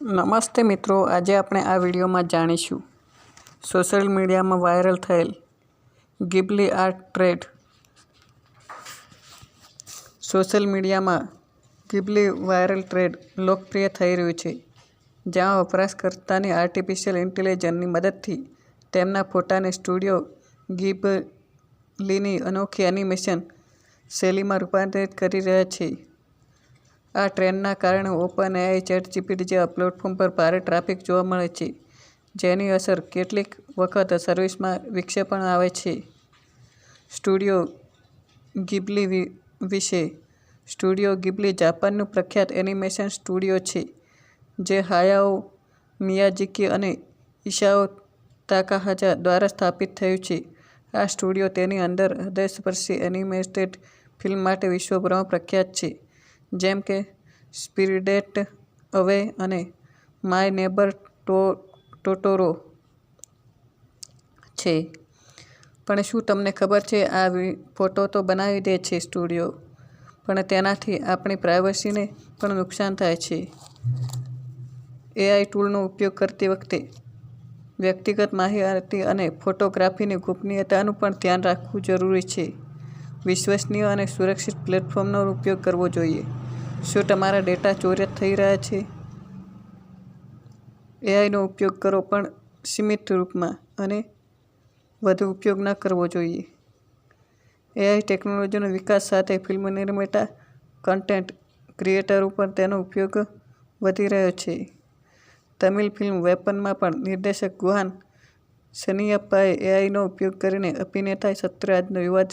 નમસ્તે મિત્રો, આજે આપણે આ વિડીયોમાં જાણીશું. સોશિયલ મીડિયામાં વાયરલ થયેલ ગિબલી આર્ટ ટ્રેડ. સોશિયલ મીડિયામાં ગિબલી વાયરલ ટ્રેડ લોકપ્રિય થઈ રહ્યું છે, જ્યાં વપરાશકર્તાની આર્ટિફિશિયલ ઇન્ટેલિજન્સની મદદથી તેમના ફોટાને સ્ટુડિયો ગિબલીની અનોખી એનિમેશન શૈલીમાં રૂપાંતરિત કરી રહ્યા છે. આ ટ્રેન્ડના કારણે ઓપન એઆઈ ચેટ જીપીટી જેવા પ્લેટફોર્મ પર ભારે ટ્રાફિક જોવા મળે છે, જેની અસર કેટલીક વખત સર્વિસમાં વિક્ષેપણ આવે છે. સ્ટુડિયો ગિબલી વિશે સ્ટુડિયો ગિબલી જાપાનનું પ્રખ્યાત એનિમેશન સ્ટુડિયો છે, જે હાયાઓ, મિયાજીકી અને ઈશાઓ તાકાહાજા દ્વારા સ્થાપિત થયું છે. આ સ્ટુડિયો તેની અંદર હૃદયસ્પર્શી એનિમેટેડ ફિલ્મ માટે વિશ્વભરમાં પ્રખ્યાત છે. જેમ કે સ્પિરિટેડ અવે અને માય નેબર ટો, ટોટોરો છે. પણ શું તમને ખબર છે, આ ફોટો તો બનાવી દે છે સ્ટુડિયો, પણ તેનાથી આપણી પ્રાઇવસીને પણ નુકસાન થાય છે. એઆઈ ટૂલનો ઉપયોગ કરતી વખતે વ્યક્તિગત માહિતી અને ફોટોગ્રાફીની ગોપનીયતાનું પણ ધ્યાન રાખવું જરૂરી છે. વિશ્વસનીય અને સુરક્ષિત પ્લેટફોર્મનો ઉપયોગ કરવો જોઈએ. શું તમારા ડેટા ચોરી થઈ રહ્યા છે? એઆઈનો ઉપયોગ કરો પણ સીમિત રૂપમાં અને વધુ ઉપયોગ ન કરવો જોઈએ. એઆઈ ટેકનોલોજીનો વિકાસ સાથે ફિલ્મ નિર્માતા કન્ટેન્ટ ક્રિએટર ઉપર તેનો ઉપયોગ વધી રહ્યો છે. તમિલ ફિલ્મ વેપનમાં પણ નિર્દેશક ગુહાન સનિયપ્પાએ એઆઈનો ઉપયોગ કરીને અભિનેતા સત્યરાજનો યુવા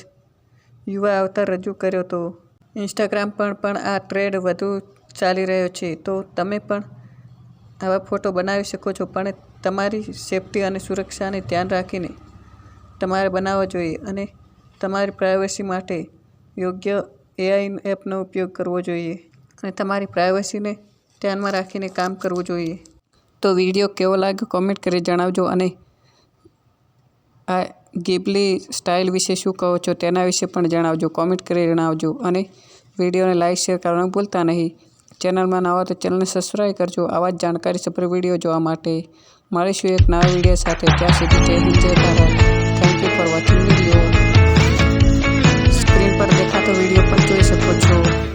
યુવા અવતાર રજૂ કર્યો હતો. ઇન્સ્ટાગ્રામ પર પણ આ ટ્રેડ વધુ ચાલી રહ્યો છે. તો તમે પણ આવા ફોટો બનાવી શકો છો, પણ તમારી સેફટી અને સુરક્ષાને ધ્યાન રાખીને તમારે બનાવવા જોઈએ અને તમારી પ્રાઇવસી માટે યોગ્ય એઆઈ એપનો ઉપયોગ કરવો જોઈએ અને તમારી પ્રાઇવસીને ધ્યાનમાં રાખીને કામ કરવું જોઈએ. તો વીડિયો કેવો લાગ્યો? કોમેન્ટ કરી જણાવજો અને આ ગિબલી સ્ટાઇલ વિશે શું કહો છો તેના વિશે પણ જણાવજો કોમેન્ટ કરી જણાવજો અને વિડીયોને લાઇક શેર કરવાનું ભૂલતા નહીં. ચેનલમાં નવા તો ચેનલને સબસ્ક્રાઈબ કરજો. આવા જ જાણકારી સભર વીડિયો જોવા માટે મળીશું એક નવા વીડિયો સાથે. ત્યાં સુધી Jai Hind, Jai Bharat. Thank you for watching video screen પર દેખાતો વીડિયો પણ જોઈ શકો છો.